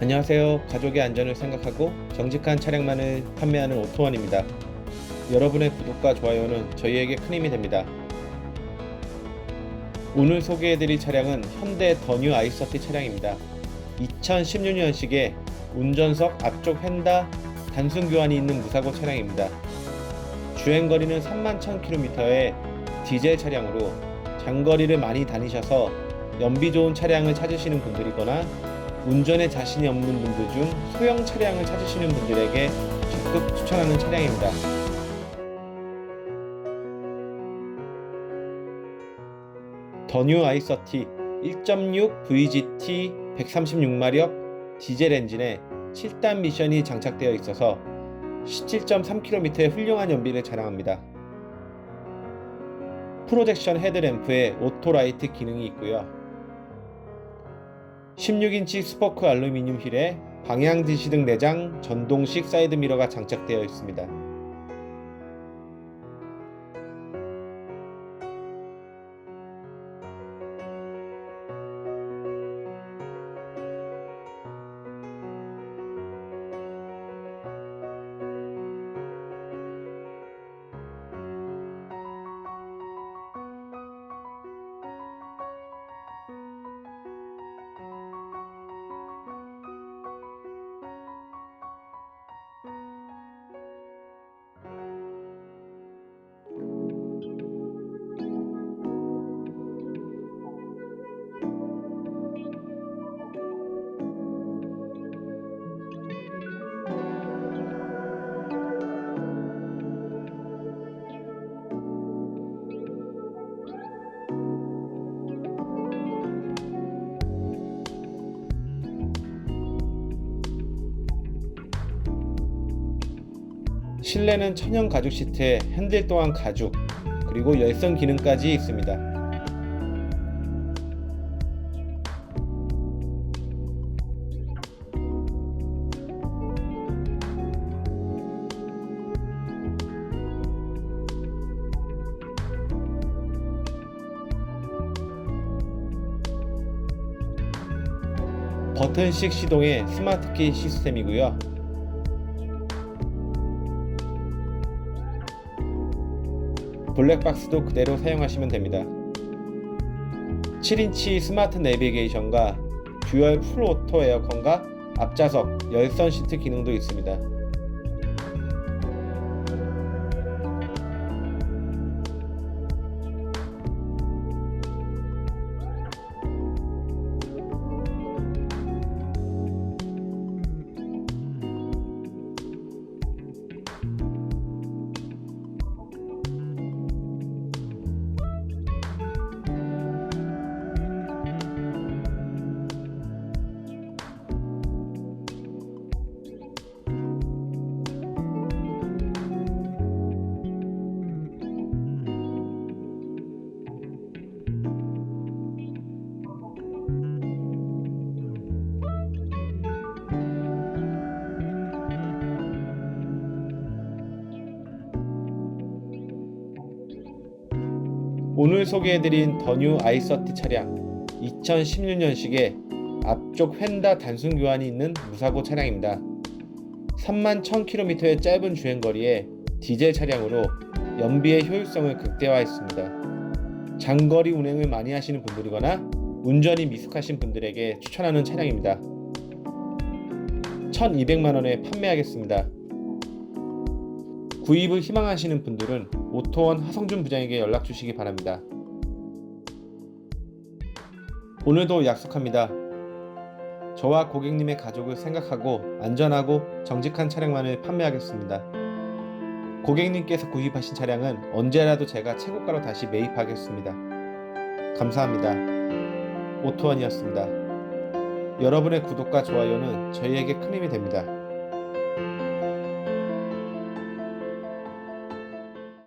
안녕하세요. 가족의 안전을 생각하고 정직한 차량만을 판매하는 오토원입니다. 여러분의 구독과 좋아요는 저희에게 큰 힘이 됩니다. 오늘 소개해드릴 차량은 현대 더뉴 i30 차량입니다. 2016년식의 운전석 앞쪽 휀다 단순 교환이 있는 무사고 차량입니다. 주행거리는 3만 1000km의 디젤 차량으로 장거리를 많이 다니셔서 연비 좋은 차량을 찾으시는 분들이거나 운전에 자신이 없는 분들 중 소형 차량을 찾으시는 분들에게 적극 추천하는 차량입니다. 더뉴 i30 1.6 VGT 136마력 디젤 엔진에 7단 미션이 장착되어 있어서 17.3km의 훌륭한 연비를 자랑합니다. 프로젝션 헤드램프에 오토라이트 기능이 있고요. 16인치 스포크 알루미늄 휠에 방향 지시등 내장 전동식 사이드 미러가 장착되어 있습니다. 실내는 천연 가죽 시트에 핸들 또한 가죽, 그리고 열선 기능까지 있습니다. 버튼식 시동의 스마트키 시스템이고요. 블랙박스도 그대로 사용하시면 됩니다. 7인치 스마트 내비게이션과 듀얼 풀 오토 에어컨과 앞좌석 열선 시트 기능도 있습니다. 오늘 소개해드린 더뉴 i30 차량 2016년식의 앞쪽 휀다 단순 교환이 있는 무사고 차량입니다. 3만 1000km의 짧은 주행거리에 디젤 차량으로 연비의 효율성을 극대화했습니다. 장거리 운행을 많이 하시는 분들이거나 운전이 미숙하신 분들에게 추천하는 차량입니다. 1200만원에 판매하겠습니다. 구입을 희망하시는 분들은 오토원 하성준 부장에게 연락 주시기 바랍니다. 오늘도 약속합니다. 저와 고객님의 가족을 생각하고 안전하고 정직한 차량만을 판매하겠습니다. 고객님께서 구입하신 차량은 언제라도 제가 최고가로 다시 매입하겠습니다. 감사합니다. 오토원이었습니다. 여러분의 구독과 좋아요는 저희에게 큰 힘이 됩니다.